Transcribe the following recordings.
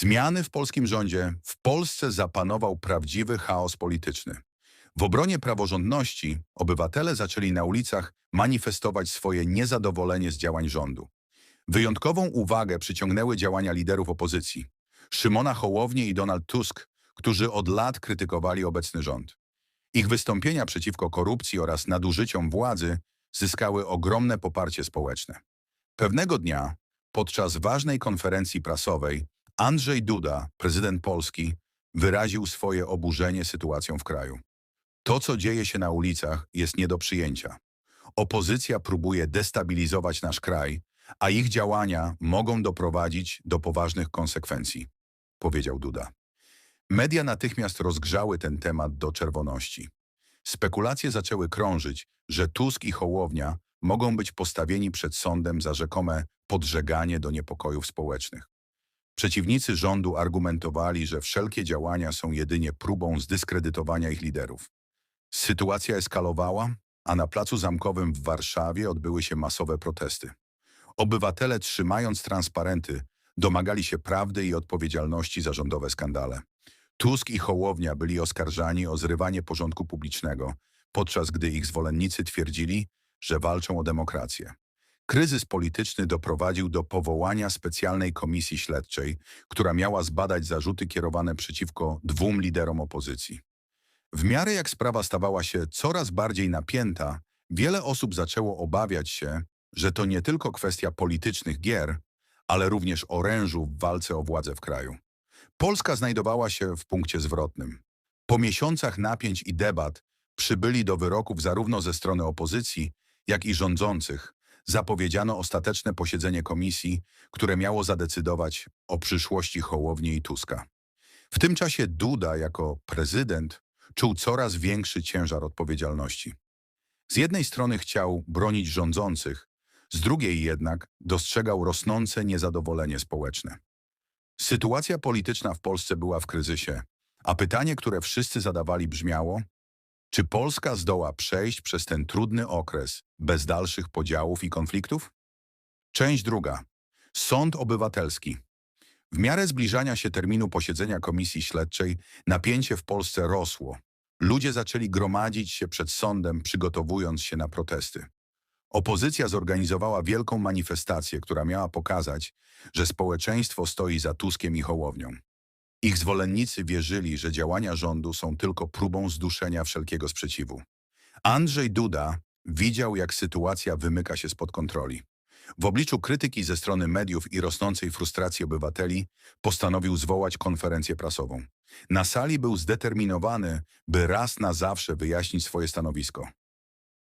Zmiany w polskim rządzie. W Polsce zapanował prawdziwy chaos polityczny. W obronie praworządności obywatele zaczęli na ulicach manifestować swoje niezadowolenie z działań rządu. Wyjątkową uwagę przyciągnęły działania liderów opozycji. Szymona Hołownię i Donald Tusk, którzy od lat krytykowali obecny rząd. Ich wystąpienia przeciwko korupcji oraz nadużyciom władzy zyskały ogromne poparcie społeczne. Pewnego dnia, podczas ważnej konferencji prasowej, Andrzej Duda, prezydent Polski, wyraził swoje oburzenie sytuacją w kraju. To, co dzieje się na ulicach, jest nie do przyjęcia. Opozycja próbuje destabilizować nasz kraj, a ich działania mogą doprowadzić do poważnych konsekwencji, powiedział Duda. Media natychmiast rozgrzały ten temat do czerwoności. Spekulacje zaczęły krążyć, że Tusk i Hołownia mogą być postawieni przed sądem za rzekome podżeganie do niepokojów społecznych. Przeciwnicy rządu argumentowali, że wszelkie działania są jedynie próbą zdyskredytowania ich liderów. Sytuacja eskalowała, a na Placu Zamkowym w Warszawie odbyły się masowe protesty. Obywatele, trzymając transparenty, domagali się prawdy i odpowiedzialności za rządowe skandale. Tusk i Hołownia byli oskarżani o zrywanie porządku publicznego, podczas gdy ich zwolennicy twierdzili, że walczą o demokrację. Kryzys polityczny doprowadził do powołania specjalnej komisji śledczej, która miała zbadać zarzuty kierowane przeciwko dwóm liderom opozycji. W miarę jak sprawa stawała się coraz bardziej napięta, wiele osób zaczęło obawiać się, że to nie tylko kwestia politycznych gier, ale również orężu w walce o władzę w kraju. Polska znajdowała się w punkcie zwrotnym. Po miesiącach napięć i debat przybyli do wyroków zarówno ze strony opozycji, jak i rządzących. Zapowiedziano ostateczne posiedzenie komisji, które miało zadecydować o przyszłości Hołowni i Tuska. W tym czasie Duda jako prezydent czuł coraz większy ciężar odpowiedzialności. Z jednej strony chciał bronić rządzących, z drugiej jednak dostrzegał rosnące niezadowolenie społeczne. Sytuacja polityczna w Polsce była w kryzysie, a pytanie, które wszyscy zadawali brzmiało, czy Polska zdoła przejść przez ten trudny okres bez dalszych podziałów i konfliktów? Część druga. Sąd obywatelski. W miarę zbliżania się terminu posiedzenia komisji śledczej napięcie w Polsce rosło. Ludzie zaczęli gromadzić się przed sądem, przygotowując się na protesty. Opozycja zorganizowała wielką manifestację, która miała pokazać, że społeczeństwo stoi za Tuskiem i Hołownią. Ich zwolennicy wierzyli, że działania rządu są tylko próbą zduszenia wszelkiego sprzeciwu. Andrzej Duda widział, jak sytuacja wymyka się spod kontroli. W obliczu krytyki ze strony mediów i rosnącej frustracji obywateli postanowił zwołać konferencję prasową. Na sali był zdeterminowany, by raz na zawsze wyjaśnić swoje stanowisko.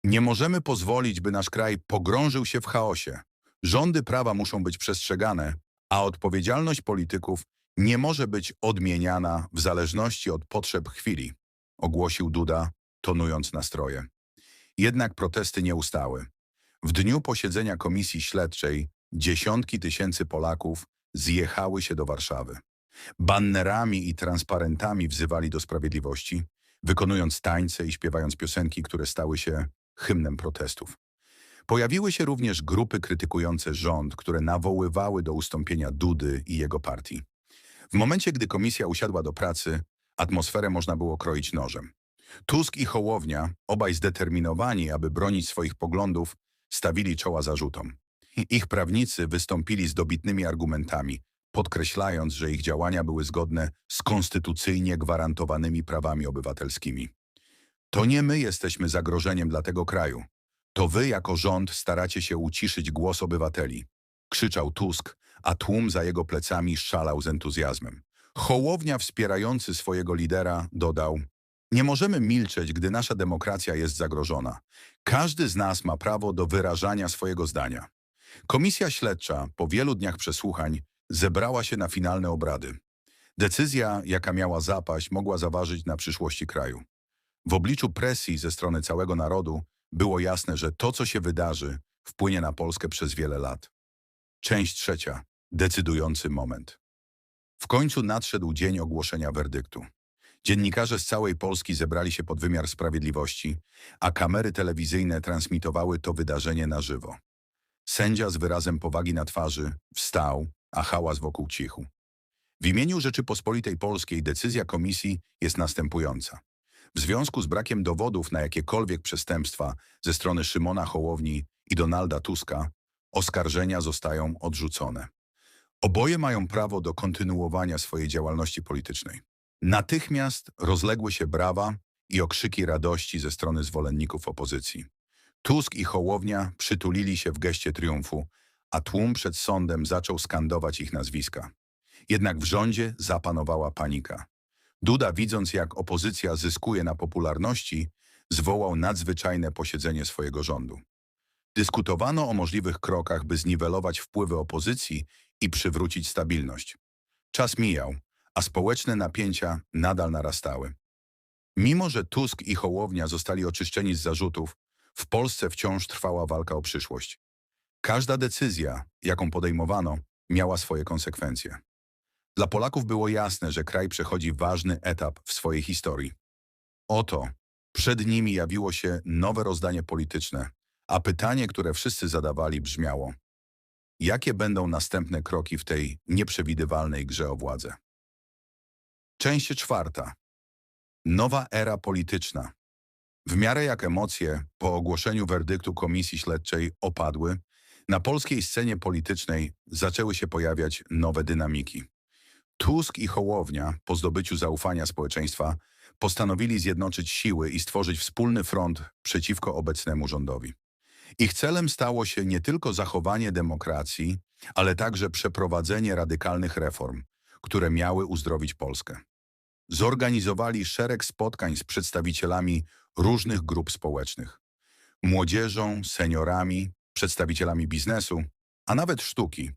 Nie możemy pozwolić, by nasz kraj pogrążył się w chaosie. Rządy prawa muszą być przestrzegane, a odpowiedzialność polityków nie może być odmieniana w zależności od potrzeb chwili, ogłosił Duda, tonując nastroje. Jednak protesty nie ustały. W dniu posiedzenia komisji śledczej dziesiątki tysięcy Polaków zjechały się do Warszawy. Bannerami i transparentami wzywali do sprawiedliwości, wykonując tańce i śpiewając piosenki, które stały się hymnem protestów. Pojawiły się również grupy krytykujące rząd, które nawoływały do ustąpienia Dudy i jego partii. W momencie, gdy komisja usiadła do pracy, atmosferę można było kroić nożem. Tusk i Hołownia, obaj zdeterminowani, aby bronić swoich poglądów, stawili czoła zarzutom. Ich prawnicy wystąpili z dobitnymi argumentami, podkreślając, że ich działania były zgodne z konstytucyjnie gwarantowanymi prawami obywatelskimi. To nie my jesteśmy zagrożeniem dla tego kraju. To wy jako rząd staracie się uciszyć głos obywateli. Krzyczał Tusk, a tłum za jego plecami szalał z entuzjazmem. Hołownia wspierający swojego lidera dodał Nie możemy milczeć, gdy nasza demokracja jest zagrożona. Każdy z nas ma prawo do wyrażania swojego zdania. Komisja śledcza po wielu dniach przesłuchań zebrała się na finalne obrady. Decyzja, jaka miała zapaść, mogła zaważyć na przyszłości kraju. W obliczu presji ze strony całego narodu było jasne, że to, co się wydarzy, wpłynie na Polskę przez wiele lat. Część trzecia. Decydujący moment. W końcu nadszedł dzień ogłoszenia werdyktu. Dziennikarze z całej Polski zebrali się pod wymiar sprawiedliwości, a kamery telewizyjne transmitowały to wydarzenie na żywo. Sędzia z wyrazem powagi na twarzy wstał, a hałas wokół cichu. W imieniu Rzeczypospolitej Polskiej decyzja komisji jest następująca. W związku z brakiem dowodów na jakiekolwiek przestępstwa ze strony Szymona Hołowni i Donalda Tuska, oskarżenia zostają odrzucone. Oboje mają prawo do kontynuowania swojej działalności politycznej. Natychmiast rozległy się brawa i okrzyki radości ze strony zwolenników opozycji. Tusk i Hołownia przytulili się w geście triumfu, a tłum przed sądem zaczął skandować ich nazwiska. Jednak w rządzie zapanowała panika. Duda, widząc jak opozycja zyskuje na popularności, zwołał nadzwyczajne posiedzenie swojego rządu. Dyskutowano o możliwych krokach, by zniwelować wpływy opozycji i przywrócić stabilność. Czas mijał, a społeczne napięcia nadal narastały. Mimo, że Tusk i Hołownia zostali oczyszczeni z zarzutów, w Polsce wciąż trwała walka o przyszłość. Każda decyzja, jaką podejmowano, miała swoje konsekwencje. Dla Polaków było jasne, że kraj przechodzi ważny etap w swojej historii. Oto, przed nimi jawiło się nowe rozdanie polityczne, a pytanie, które wszyscy zadawali, brzmiało: jakie będą następne kroki w tej nieprzewidywalnej grze o władzę? Część czwarta. Nowa era polityczna. W miarę jak emocje po ogłoszeniu werdyktu komisji śledczej opadły, na polskiej scenie politycznej zaczęły się pojawiać nowe dynamiki. Tusk i Hołownia, po zdobyciu zaufania społeczeństwa, postanowili zjednoczyć siły i stworzyć wspólny front przeciwko obecnemu rządowi. Ich celem stało się nie tylko zachowanie demokracji, ale także przeprowadzenie radykalnych reform, które miały uzdrowić Polskę. Zorganizowali szereg spotkań z przedstawicielami różnych grup społecznych. Młodzieżą, seniorami, przedstawicielami biznesu, a nawet sztuki.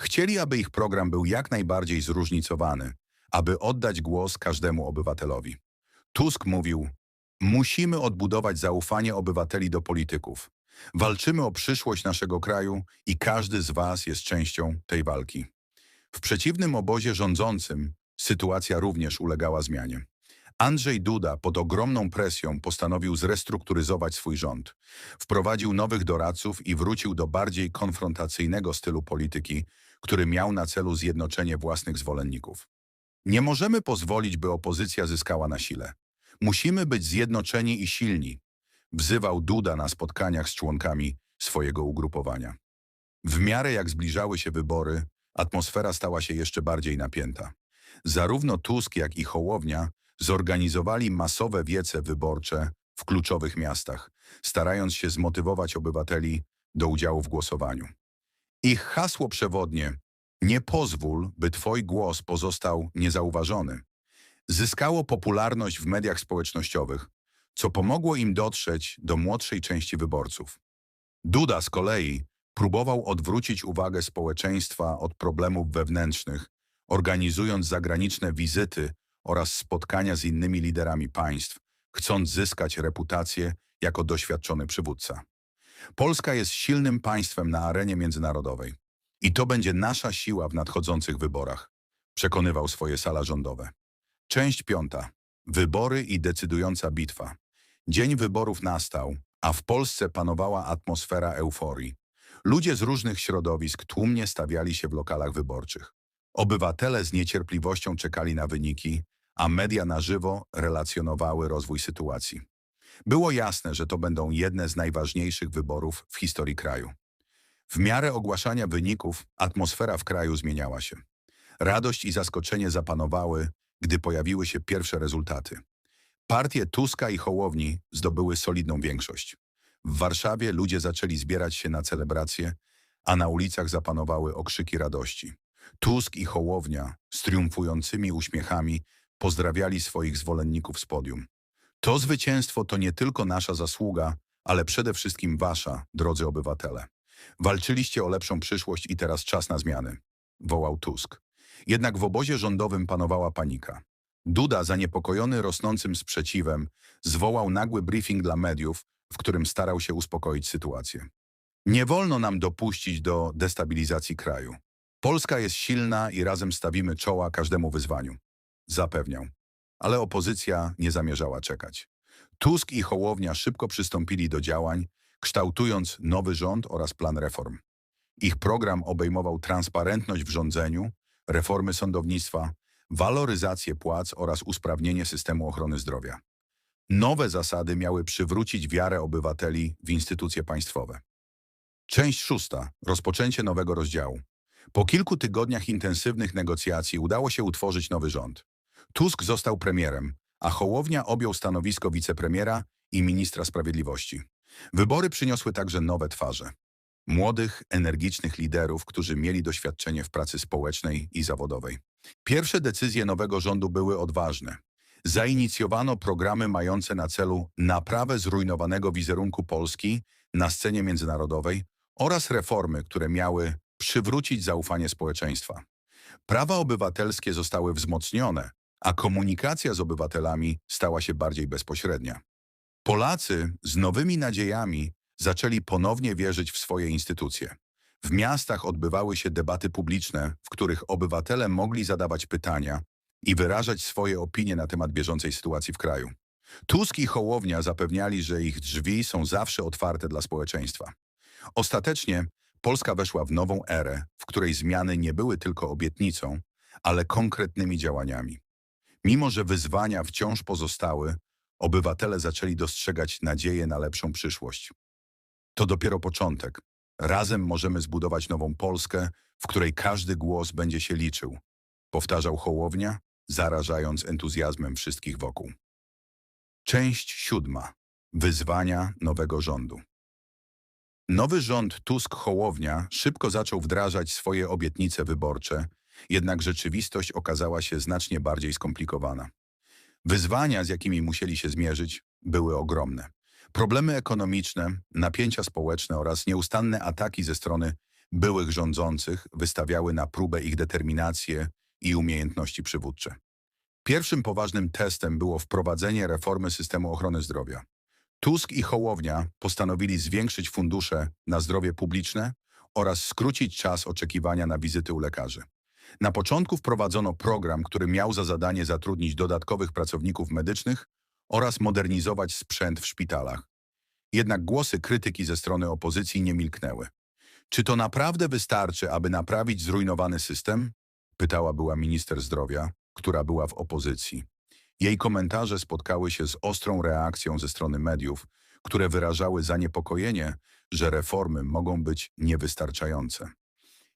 Chcieli, aby ich program był jak najbardziej zróżnicowany, aby oddać głos każdemu obywatelowi. Tusk mówił, musimy odbudować zaufanie obywateli do polityków. Walczymy o przyszłość naszego kraju i każdy z was jest częścią tej walki. W przeciwnym obozie rządzącym sytuacja również ulegała zmianie. Andrzej Duda pod ogromną presją postanowił zrestrukturyzować swój rząd. Wprowadził nowych doradców i wrócił do bardziej konfrontacyjnego stylu polityki, który miał na celu zjednoczenie własnych zwolenników. Nie możemy pozwolić, by opozycja zyskała na sile. Musimy być zjednoczeni i silni, wzywał Duda na spotkaniach z członkami swojego ugrupowania. W miarę jak zbliżały się wybory, atmosfera stała się jeszcze bardziej napięta. Zarówno Tusk, jak i Hołownia zorganizowali masowe wiece wyborcze w kluczowych miastach, starając się zmotywować obywateli do udziału w głosowaniu. Ich hasło przewodnie nie pozwól, by twój głos pozostał niezauważony. Zyskało popularność w mediach społecznościowych, co pomogło im dotrzeć do młodszej części wyborców. Duda z kolei próbował odwrócić uwagę społeczeństwa od problemów wewnętrznych, organizując zagraniczne wizyty oraz spotkania z innymi liderami państw, chcąc zyskać reputację jako doświadczony przywódca. Polska jest silnym państwem na arenie międzynarodowej i to będzie nasza siła w nadchodzących wyborach, przekonywał swoje sala rządowe. Część piąta. Wybory i decydująca bitwa. Dzień wyborów nastał, a w Polsce panowała atmosfera euforii. Ludzie z różnych środowisk tłumnie stawiali się w lokalach wyborczych. Obywatele z niecierpliwością czekali na wyniki, a media na żywo relacjonowały rozwój sytuacji. Było jasne, że to będą jedne z najważniejszych wyborów w historii kraju. W miarę ogłaszania wyników atmosfera w kraju zmieniała się. Radość i zaskoczenie zapanowały, gdy pojawiły się pierwsze rezultaty. Partie Tuska i Hołowni zdobyły solidną większość. W Warszawie ludzie zaczęli zbierać się na celebracje, a na ulicach zapanowały okrzyki radości. Tusk i Hołownia z triumfującymi uśmiechami pozdrawiali swoich zwolenników z podium. To zwycięstwo to nie tylko nasza zasługa, ale przede wszystkim wasza, drodzy obywatele. Walczyliście o lepszą przyszłość i teraz czas na zmiany, wołał Tusk. Jednak w obozie rządowym panowała panika. Duda, zaniepokojony rosnącym sprzeciwem, zwołał nagły briefing dla mediów, w którym starał się uspokoić sytuację. Nie wolno nam dopuścić do destabilizacji kraju. Polska jest silna i razem stawimy czoła każdemu wyzwaniu. Zapewniał. Ale opozycja nie zamierzała czekać. Tusk i Hołownia szybko przystąpili do działań, kształtując nowy rząd oraz plan reform. Ich program obejmował transparentność w rządzeniu, reformy sądownictwa, waloryzację płac oraz usprawnienie systemu ochrony zdrowia. Nowe zasady miały przywrócić wiarę obywateli w instytucje państwowe. Część szósta. Rozpoczęcie nowego rozdziału. Po kilku tygodniach intensywnych negocjacji udało się utworzyć nowy rząd. Tusk został premierem, a Hołownia objął stanowisko wicepremiera i ministra sprawiedliwości. Wybory przyniosły także nowe twarze. Młodych, energicznych liderów, którzy mieli doświadczenie w pracy społecznej i zawodowej. Pierwsze decyzje nowego rządu były odważne. Zainicjowano programy mające na celu naprawę zrujnowanego wizerunku Polski na scenie międzynarodowej oraz reformy, które miały przywrócić zaufanie społeczeństwa. Prawa obywatelskie zostały wzmocnione, a komunikacja z obywatelami stała się bardziej bezpośrednia. Polacy z nowymi nadziejami zaczęli ponownie wierzyć w swoje instytucje. W miastach odbywały się debaty publiczne, w których obywatele mogli zadawać pytania i wyrażać swoje opinie na temat bieżącej sytuacji w kraju. Tusk i Hołownia zapewniali, że ich drzwi są zawsze otwarte dla społeczeństwa. Ostatecznie Polska weszła w nową erę, w której zmiany nie były tylko obietnicą, ale konkretnymi działaniami. Mimo, że wyzwania wciąż pozostały, obywatele zaczęli dostrzegać nadzieję na lepszą przyszłość. To dopiero początek. Razem możemy zbudować nową Polskę, w której każdy głos będzie się liczył. Powtarzał Hołownia, zarażając entuzjazmem wszystkich wokół. Część siódma. Wyzwania nowego rządu. Nowy rząd Tusk-Hołownia szybko zaczął wdrażać swoje obietnice wyborcze, jednak rzeczywistość okazała się znacznie bardziej skomplikowana. Wyzwania, z jakimi musieli się zmierzyć, były ogromne. Problemy ekonomiczne, napięcia społeczne oraz nieustanne ataki ze strony byłych rządzących wystawiały na próbę ich determinację i umiejętności przywódcze. Pierwszym poważnym testem było wprowadzenie reformy systemu ochrony zdrowia. Tusk i Hołownia postanowili zwiększyć fundusze na zdrowie publiczne oraz skrócić czas oczekiwania na wizyty u lekarzy. Na początku wprowadzono program, który miał za zadanie zatrudnić dodatkowych pracowników medycznych oraz modernizować sprzęt w szpitalach. Jednak głosy krytyki ze strony opozycji nie milknęły. Czy to naprawdę wystarczy, aby naprawić zrujnowany system? Pytała była minister zdrowia, która była w opozycji. Jej komentarze spotkały się z ostrą reakcją ze strony mediów, które wyrażały zaniepokojenie, że reformy mogą być niewystarczające.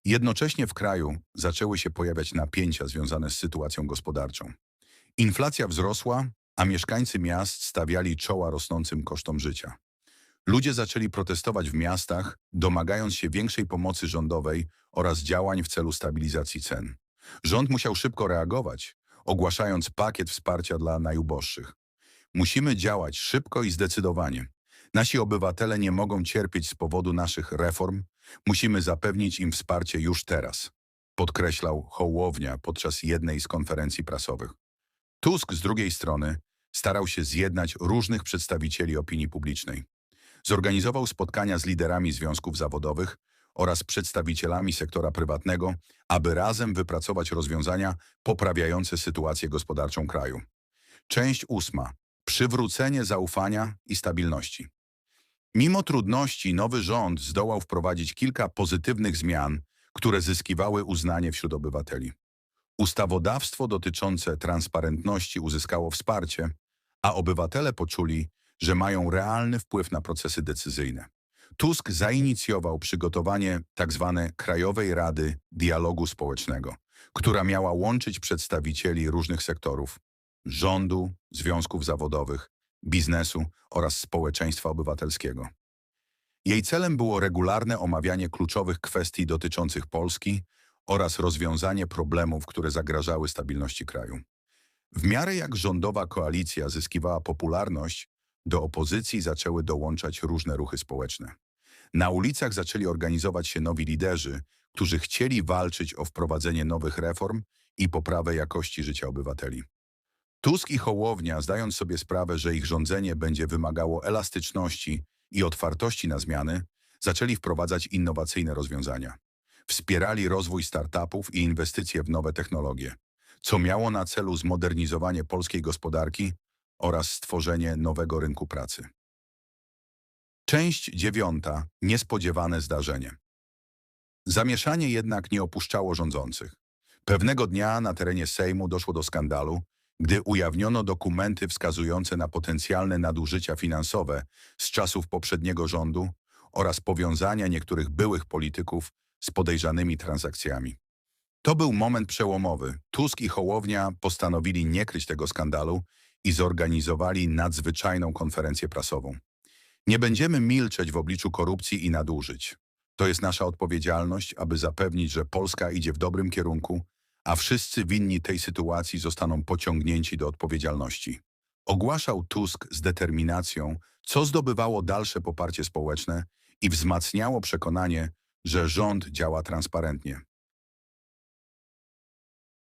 Jednocześnie w kraju zaczęły się pojawiać napięcia związane z sytuacją gospodarczą. Inflacja wzrosła, a mieszkańcy miast stawiali czoła rosnącym kosztom życia. Ludzie zaczęli protestować w miastach, domagając się większej pomocy rządowej oraz działań w celu stabilizacji cen. Rząd musiał szybko reagować, ogłaszając pakiet wsparcia dla najuboższych. Musimy działać szybko i zdecydowanie. Nasi obywatele nie mogą cierpieć z powodu naszych reform. Musimy zapewnić im wsparcie już teraz, podkreślał Hołownia podczas jednej z konferencji prasowych. Tusk z drugiej strony starał się zjednać różnych przedstawicieli opinii publicznej. Zorganizował spotkania z liderami związków zawodowych oraz przedstawicielami sektora prywatnego, aby razem wypracować rozwiązania poprawiające sytuację gospodarczą kraju. Część ósma. Przywrócenie zaufania i stabilności. Mimo trudności nowy rząd zdołał wprowadzić kilka pozytywnych zmian, które zyskiwały uznanie wśród obywateli. Ustawodawstwo dotyczące transparentności uzyskało wsparcie, a obywatele poczuli, że mają realny wpływ na procesy decyzyjne. Tusk zainicjował przygotowanie tzw. Krajowej Rady Dialogu Społecznego, która miała łączyć przedstawicieli różnych sektorów rządu, związków zawodowych, biznesu oraz społeczeństwa obywatelskiego. Jej celem było regularne omawianie kluczowych kwestii dotyczących Polski oraz rozwiązanie problemów, które zagrażały stabilności kraju. W miarę jak rządowa koalicja zyskiwała popularność, do opozycji zaczęły dołączać różne ruchy społeczne. Na ulicach zaczęli organizować się nowi liderzy, którzy chcieli walczyć o wprowadzenie nowych reform i poprawę jakości życia obywateli. Tusk i Hołownia, zdając sobie sprawę, że ich rządzenie będzie wymagało elastyczności i otwartości na zmiany, zaczęli wprowadzać innowacyjne rozwiązania. Wspierali rozwój startupów i inwestycje w nowe technologie, co miało na celu zmodernizowanie polskiej gospodarki oraz stworzenie nowego rynku pracy. Część dziewiąta. Niespodziewane zdarzenie. Zamieszanie jednak nie opuszczało rządzących. Pewnego dnia na terenie Sejmu doszło do skandalu, gdy ujawniono dokumenty wskazujące na potencjalne nadużycia finansowe z czasów poprzedniego rządu oraz powiązania niektórych byłych polityków z podejrzanymi transakcjami. To był moment przełomowy. Tusk i Hołownia postanowili nie kryć tego skandalu i zorganizowali nadzwyczajną konferencję prasową. Nie będziemy milczeć w obliczu korupcji i nadużyć. To jest nasza odpowiedzialność, aby zapewnić, że Polska idzie w dobrym kierunku, a wszyscy winni tej sytuacji zostaną pociągnięci do odpowiedzialności. Ogłaszał Tusk z determinacją, co zdobywało dalsze poparcie społeczne i wzmacniało przekonanie, że rząd działa transparentnie.